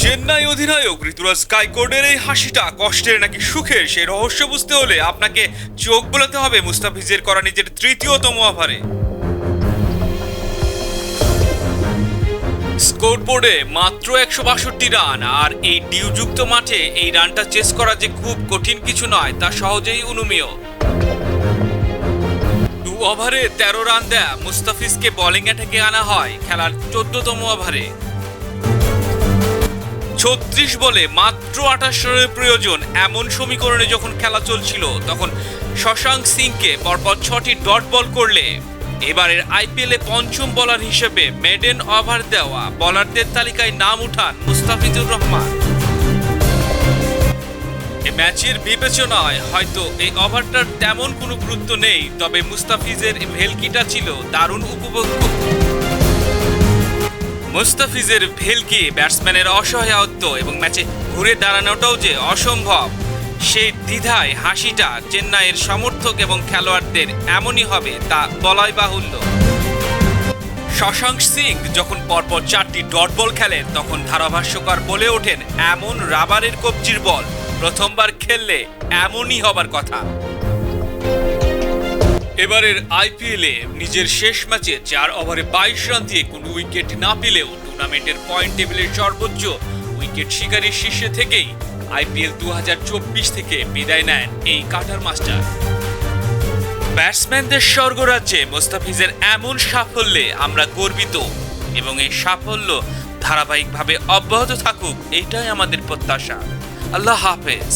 চেন্নাই অধিনায়ক ঋতুরাজ গাইকোডের এই হাসিটা, কষ্টের নাকি সুখের, সেই রহস্য বুঝতে হলে আপনাকে চোখ বোলাতে হবে মুস্তাফিজের করা নিজের তৃতীয়তম ওভারে। স্কোরবোর্ডে মাত্র একশো বাষট্টি রান, আর এই ডিউযুক্ত মাঠে এই রানটা চেস করা যে খুব কঠিন কিছু নয়, তা সহজেই অনুমেয়। দু ওভারে তেরো রান দেয়া মুস্তাফিজকে বোলিং অ্যাটাকে আনা হয়, খেলার চোদ্দতম ওভারে। ছত্রিশ বলে মাত্র আঠাশ রানের প্রয়োজন এমন সমীকরণে যখন খেলা চলছিল, তখন শশাঙ্ক সিংকে পরপর ছটি ডট বল করলে। এবারের আইপিএলে পঞ্চম বলার হিসেবে মেডেন ওভার দেওয়া বলারদের তালিকায় নাম উঠান মুস্তাফিজুর রহমান। ম্যাচের বিবেচনায় হয়তো এই ওভারটার তেমন কোনো গুরুত্ব নেই, তবে মুস্তাফিজের ভেলকিটা ছিল দারুণ উপভোগ্য মুস্তাফিজের ভেলকি ব্যাটসম্যানের অসহায়ত্ব এবং ম্যাচে ঘুরে দাঁড়ানোটাও যে অসম্ভব, সেই দ্বিধায় হাসিটা চেন্নাইয়ের সমর্থক এবং খেলোয়াড়দের এমনই হবে তা বলাই বাহুল্য। শশাঙ্ক সিং যখন পরপর চারটি ডট বল খেলেন তখন ধারাভাষ্যকার বলে ওঠেন, এমন রাবারের কবজির বল, প্রথমবার খেললে এমনই হবার কথা। এবারের আইপিএলে নিজের শেষ ম্যাচে চার ওভারে বাইশ রান দিয়ে কোনো উইকেট না পেলেও টুর্নামেন্টের পয়েন্ট টেবিলের সর্বোচ্চ উইকেট শিকারীর শীর্ষে থেকেই আইপিএল দুহাজার চব্বিশ থেকে বিদায় নেন এই কাটার মাস্টার। ব্যাটসম্যানদের স্বর্গরাজ্যে মোস্তাফিজের এমন সাফল্যে আমরা গর্বিত এবং এই সাফল্য ধারাবাহিকভাবে অব্যাহত থাকুক, এটাই আমাদের প্রত্যাশা। আল্লাহ হাফেজ।